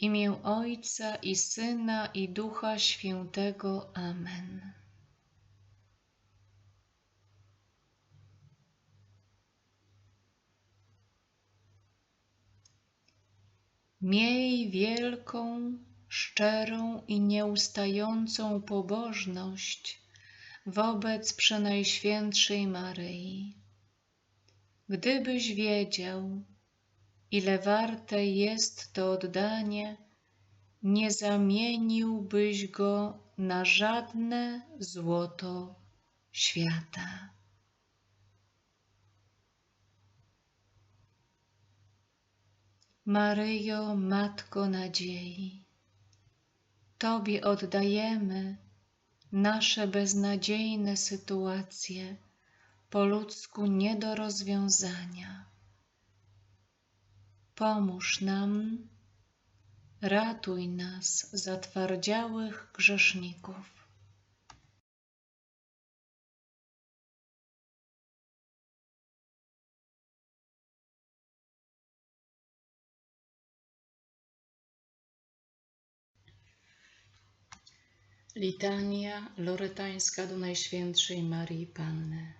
imię Ojca i Syna i Ducha Świętego. Amen. Miej wielką, szczerą i nieustającą pobożność wobec Przenajświętszej Maryi. Gdybyś wiedział, ile warte jest to oddanie, nie zamieniłbyś go na żadne złoto świata. Maryjo, Matko Nadziei, Tobie oddajemy nasze beznadziejne sytuacje, po ludzku nie do rozwiązania. Pomóż nam, ratuj nas, zatwardziałych grzeszników. Litania loretańska do Najświętszej Marii Panny.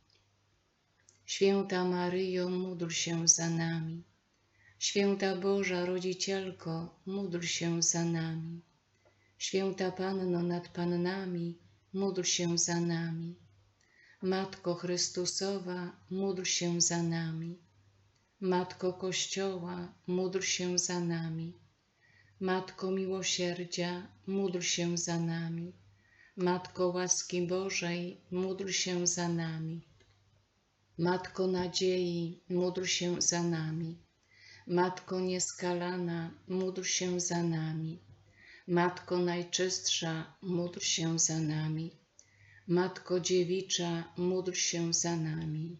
Święta Maryjo, módl się za nami. Święta Boża Rodzicielko, módl się za nami. Święta Panno nad Pannami, módl się za nami. Matko Chrystusowa, módl się za nami. Matko Kościoła, módl się za nami. Matko Miłosierdzia, módl się za nami. Matko łaski Bożej, módl się za nami. Matko nadziei, módl się za nami. Matko nieskalana, módl się za nami. Matko najczystsza, módl się za nami. Matko dziewicza, módl się za nami.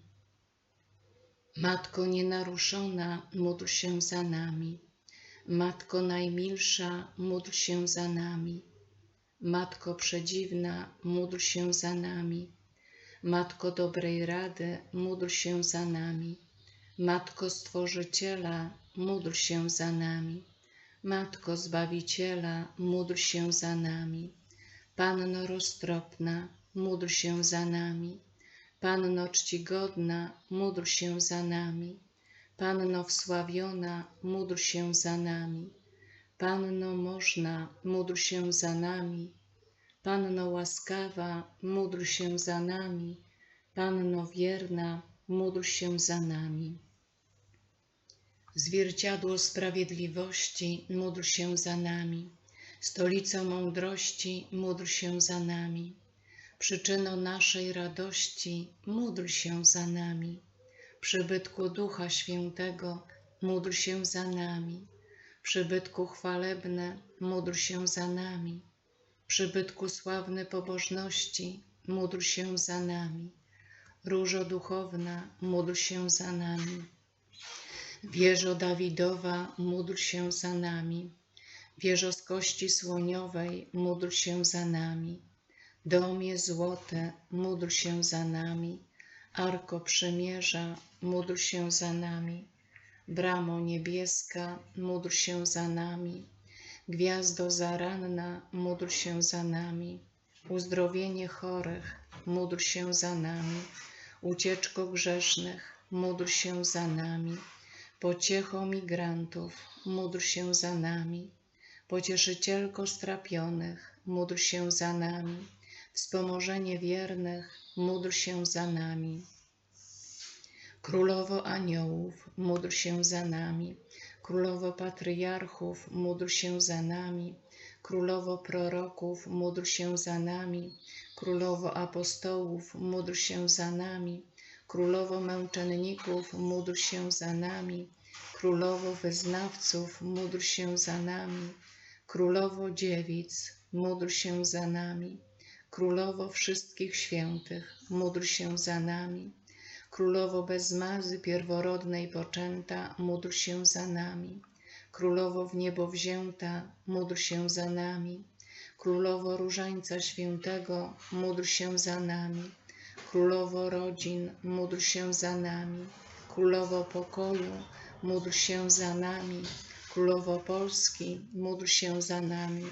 Matko nienaruszona, módl się za nami. Matko najmilsza, módl się za nami. Matko przedziwna, módl się za nami. Matko dobrej rady, módl się za nami. Matko Stworzyciela, módl się za nami. Matko Zbawiciela, módl się za nami. Panno roztropna, módl się za nami. Panno czcigodna, módl się za nami. Panno wsławiona, módl się za nami. Panno można, módl się za nami. Panno łaskawa, módl się za nami. Panno wierna, módl się za nami. Zwierciadło sprawiedliwości, módl się za nami. Stolico mądrości, módl się za nami. Przyczyno naszej radości, módl się za nami. Przybytku Ducha Świętego, módl się za nami. Przybytku chwalebne, módl się za nami. Przybytku sławny pobożności, módl się za nami. Różo duchowna, módl się za nami. Wieżo Dawidowa, módl się za nami. Wieżo z kości słoniowej, módl się za nami. Domie złote, módl się za nami. Arko przymierza, módl się za nami. Bramo niebieska, módl się za nami. Gwiazdo zaranna, módl się za nami. Uzdrowienie chorych, módl się za nami. Ucieczko grzesznych, módl się za nami. Pociecho migrantów, módl się za nami. Pocieszycielko strapionych, módl się za nami. Wspomożenie wiernych, módl się za nami. Królowo aniołów, módl się za nami. Królowo patriarchów, módl się za nami. Królowo proroków, módl się za nami. Królowo apostołów, módl się za nami. Królowo męczenników, módl się za nami. Królowo wyznawców, módl się za nami. Królowo dziewic, módl się za nami. Królowo wszystkich świętych, módl się za nami. Królowo bez mazy pierworodnej poczęta, módl się za nami. Królowo w niebo wzięta, módl się za nami. Królowo Różańca Świętego, módl się za nami. Królowo rodzin, módl się za nami. Królowo pokoju, módl się za nami. Królowo Polski, módl się za nami.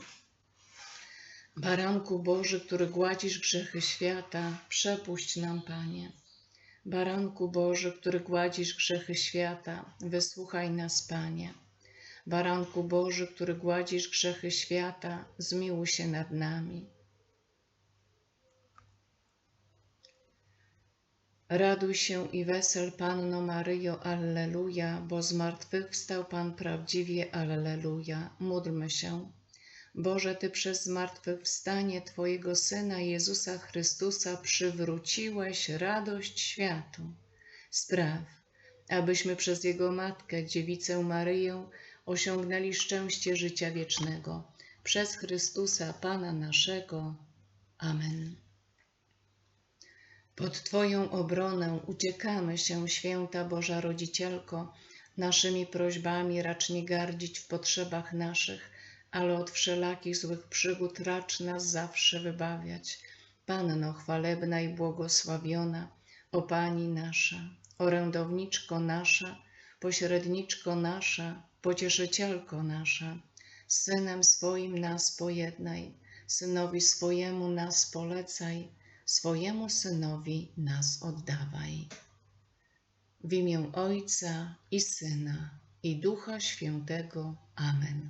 Baranku Boży, który gładzisz grzechy świata, przepuść nam, Panie. Baranku Boży, który gładzisz grzechy świata, wysłuchaj nas, Panie. Baranku Boży, który gładzisz grzechy świata, zmiłuj się nad nami. Raduj się i wesel Panno Maryjo, Alleluja, bo zmartwychwstał Pan prawdziwie, Alleluja. Módlmy się. Boże, Ty przez zmartwychwstanie Twojego Syna Jezusa Chrystusa przywróciłeś radość światu. Spraw, abyśmy przez Jego Matkę, Dziewicę Maryję, osiągnęli szczęście życia wiecznego. Przez Chrystusa Pana naszego. Amen. Pod Twoją obronę uciekamy się, święta Boża Rodzicielko, naszymi prośbami racz nie gardzić w potrzebach naszych, ale od wszelakich złych przygód racz nas zawsze wybawiać. Panno chwalebna i błogosławiona, o Pani nasza, orędowniczko nasza, pośredniczko nasza, pocieszycielko nasza, Synem swoim nas pojednaj, Synowi swojemu nas polecaj, swojemu Synowi nas oddawaj. W imię Ojca i Syna i Ducha Świętego. Amen.